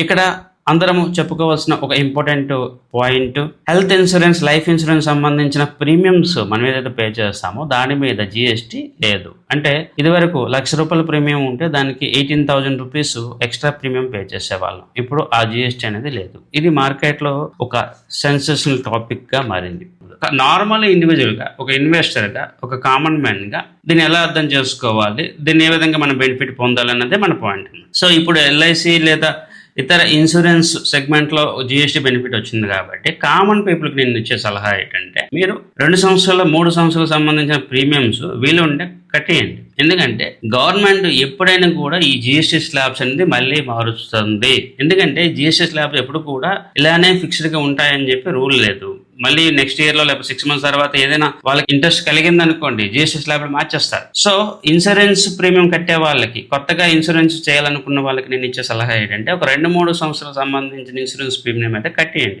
ఇక్కడ అందరము చెప్పుకోవాల్సిన ఒక important point. Health insurance life insurance సంబంధించిన ప్రీమియమ్స్ మనం ఏదైతే పే చేస్తామో దాని మీద జిఎస్టీ లేదు. అంటే ఇదివరకు లక్ష రూపాయల ప్రీమియం ఉంటే దానికి eighteen thousand rupees extra premium pay చేసేవాళ్ళం. ఇప్పుడు ఆ జిఎస్టీ అనేది లేదు. ఇది మార్కెట్లో ఒక సెన్సేషనల్ టాపిక్గా మారింది నార్మల్ ఇండివిజువల్గా ఒక ఇన్వెస్టర్గా ఒక కామన్ మ్యాన్గా దీన్ని ఎలా అర్థం చేసుకోవాలి? దీన్ని ఏ విధంగా మనం బెనిఫిట్ పొందాలన్నదే మన పాయింట్. సో ఇప్పుడు ఎల్ఐసి లేదా ఇతర ఇన్సూరెన్స్ సెగ్మెంట్లో జిఎస్టీ బెనిఫిట్ వచ్చింది కాబట్టి కామన్ పీపుల్కి నేను ఇచ్చే సలహా ఏంటంటే మీరు రెండు సంవత్సరాల మూడు సంవత్సరాలకు సంబంధించిన ప్రీమియమ్స్ వీలు ఉంటే కట్టేయండి. ఎందుకంటే గవర్నమెంట్ ఎప్పుడైనా కూడా ఈ జిఎస్టీ స్లాబ్స్ అనేది మళ్ళీ మారుస్తుంది. ఎందుకంటే జిఎస్టీ స్లాబ్స్ ఎప్పుడు కూడా ఇలానే ఫిక్స్డ్గా ఉంటాయని చెప్పి రూల్ లేదు. మళ్ళీ నెక్స్ట్ ఇయర్లో లేకపోతే సిక్స్ మంత్స్ తర్వాత ఏదైనా వాళ్ళకి ఇంట్రెస్ట్ కలిగింది అనుకోండి జిఎస్టీ స్లాబ్ మార్చేస్తారు. సో ఇన్సూరెన్స్ ప్రీమియం కట్టే వాళ్ళకి కొత్తగా ఇన్సూరెన్స్ చేయాలనుకున్న వాళ్ళకి నేను ఇచ్చే సలహా ఏంటంటే ఒక రెండు మూడు సంవత్సరాలకు సంబంధించిన ఇన్సూరెన్స్ ప్రీమియం అయితే కట్టేయండి.